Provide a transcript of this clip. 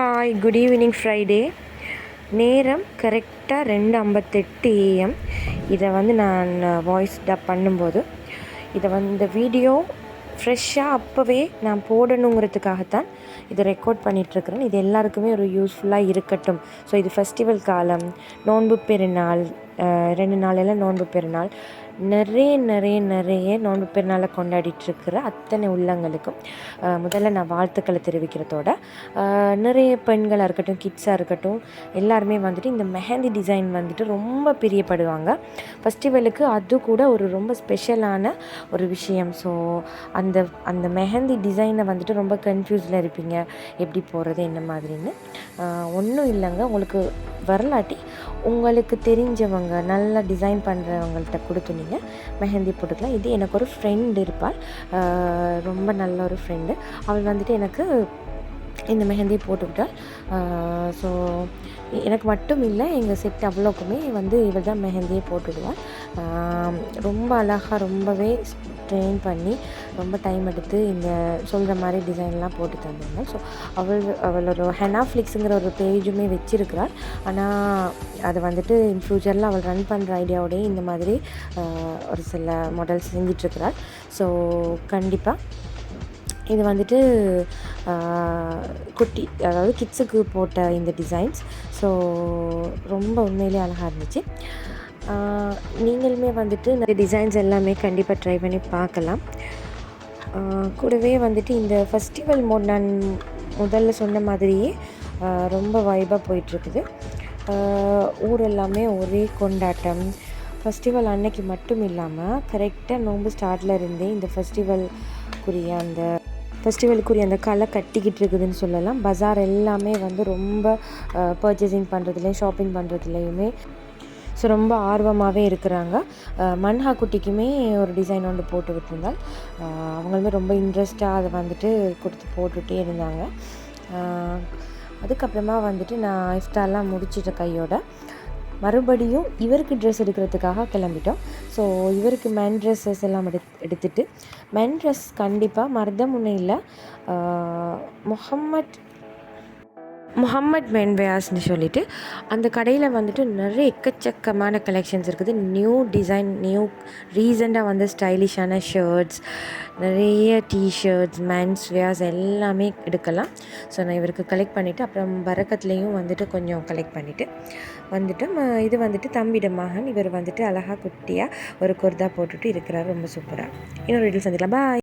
Hi good evening Friday நேரம் கரெக்டாக ரெண்டு ஐம்பத்தெட்டு ஏஎம் இதை வந்து நான் வாய்ஸ் டப் பண்ணும்போது இதை வந்து வீடியோ ஃப்ரெஷ்ஷாக அப்போவே நான் போடணுங்கிறதுக்காகத்தான் இதை ரெக்கார்ட் பண்ணிகிட்ருக்குறேன் இது எல்லாருக்குமே ஒரு யூஸ்ஃபுல்லாக இருக்கட்டும். ஸோ இது ஃபெஸ்டிவல் காலம் நோன்பு பெருநாள் ரெண்டு நாளெல்லாம் நோன்பு பெருநாள். நிறைய நிறைய நிறைய நோன்பு பெருநாளை கொண்டாடிட்டுருக்கிற அத்தனை உள்ளங்களுக்கும் முதல்ல நான் வாழ்த்துக்களை தெரிவிக்கிறதோட நிறைய பெண்களாக இருக்கட்டும் கிட்ஸாக இருக்கட்டும் எல்லாருமே வந்துட்டு இந்த மெஹந்தி டிசைன் வந்துட்டு ரொம்ப பிரியப்படுவாங்க. ஃபெஸ்டிவலுக்கு அது கூட ஒரு ரொம்ப ஸ்பெஷலான ஒரு விஷயம். ஸோ அந்த அந்த மெஹந்தி டிசைனை வந்துட்டு ரொம்ப கன்ஃபியூஸில் இருப்பீங்க. எப்படி போகிறது என்ன மாதிரின்னு. ஒன்றும் இல்லைங்க. உங்களுக்கு வரலாட்டி உங்களுக்கு தெரிஞ்சவங்க நல்லா டிசைன் பண்ணுறவங்கள்ட்ட கொடுத்து நீங்கள் மெஹந்தி போட்டுக்கலாம். இது எனக்கு ஒரு ஃப்ரெண்ட் இருப்பாள். ரொம்ப நல்ல ஒரு ஃப்ரெண்டு அவள் வந்துட்டு எனக்கு இந்த மெஹந்தி போட்டுவிட்டாள் ஸோ எனக்கு மட்டும் இல்லை எங்கள் செட் அவ்வளோக்குமே வந்து இவள் தான் மெஹந்தியை போட்டுவிடுவார் ரொம்ப அழகாக ரொம்பவே ட்ரெயின் பண்ணி ரொம்ப டைம் எடுத்து இந்த சொல்கிற மாதிரி டிசைன்லாம் போட்டு தந்தாங்க ஸோ அவள் அவளோட ஹெனாஃப்ளிக்ஸுங்கிற ஒரு பேஜுமே வச்சிருக்கிறாள். ஆனால் அது வந்துட்டு இன் ஃப்யூச்சரில் அவள் ரன் பண்ணுற ஐடியாவோடய இந்த மாதிரி ஒரு சில மாடல்ஸ் செஞ்சிட்ருக்கிறாள். ஸோ கண்டிப்பாக இது வந்துட்டு குட்டி அதாவது கிட்ஸுக்கு போட்ட இந்த டிசைன்ஸ் ஸோ ரொம்ப உண்மையிலே அழகாக இருந்துச்சு. நீங்களுமே வந்துட்டு இந்த டிசைன்ஸ் எல்லாமே கண்டிப்பாக ட்ரை பண்ணி பார்க்கலாம். கூடவே வந்துட்டு இந்த ஃபெஸ்டிவல் மோட் நான் முதல்ல சொன்ன மாதிரியே ரொம்ப வைபாக போயிட்டுருக்குது. ஊர் எல்லாமே ஒரே கொண்டாட்டம். ஃபெஸ்டிவல் அன்னைக்கு மட்டும் இல்லாமல் கரெக்டாக நோம்பு ஸ்டார்டில் இருந்தே இந்த ஃபெஸ்டிவல்க்குரிய அந்த ஃபெஸ்டிவலுக்குரிய அந்த களை கட்டிக்கிட்டு இருக்குதுன்னு சொல்லலாம். பஜார் எல்லாமே வந்து ரொம்ப பர்ச்சேசிங் பண்ணுறதுலேயும் ஷாப்பிங் பண்ணுறதுலையுமே ஸோ ரொம்ப ஆர்வமாகவே இருக்கிறாங்க. மன்ஹா குட்டிக்குமே ஒரு டிசைன் ஒன்று போட்டு விட்டுருந்தால் அவங்களுமே ரொம்ப இன்ட்ரெஸ்ட்டாக அதை வந்துட்டு கொடுத்து போட்டுகிட்டே இருந்தாங்க. அதுக்கப்புறமா வந்துட்டு நான் இஃப்தார்லாம் முடிச்சிட்ட கையோட. மறுபடியும் இவருக்கு ட்ரெஸ் எடுக்கிறதுக்காக கிளம்பிட்டோம். ஸோ இவருக்கு மென் ட்ரெஸ்ஸஸ் எல்லாம் எடு எடுத்துட்டு மென் ட்ரெஸ் கண்டிப்பாக மருதமுனையில் முகம்மட் முகம்மட் மென்வயாஸ்னு சொல்லிட்டு அந்த கடையில் வந்துட்டு நிறைய எக்கச்சக்கமான கலெக்ஷன்ஸ் இருக்குது. நியூ டிசைன் நியூ ரீசெண்டாக வந்து ஸ்டைலிஷான ஷர்ட்ஸ் நிறைய டிஷர்ட்ஸ் மென்ஸ் வேர்ஸ் எல்லாமே எடுக்கலாம். ஸோ நான் இவருக்கு கலெக்ட் பண்ணிவிட்டு அப்புறம் பரக்கத்துலேயும் வந்துட்டு கொஞ்சம் கலெக்ட் பண்ணிவிட்டு வந்துட்டு இது வந்துட்டு தம்பிட மகன். இவர் வந்துட்டு அழகாக குட்டியாக ஒரு குர்தா போட்டுட்டு இருக்கிறார். ரொம்ப சூப்பராக இன்னொரு வீட்டில் சந்திக்கலாம். பாய்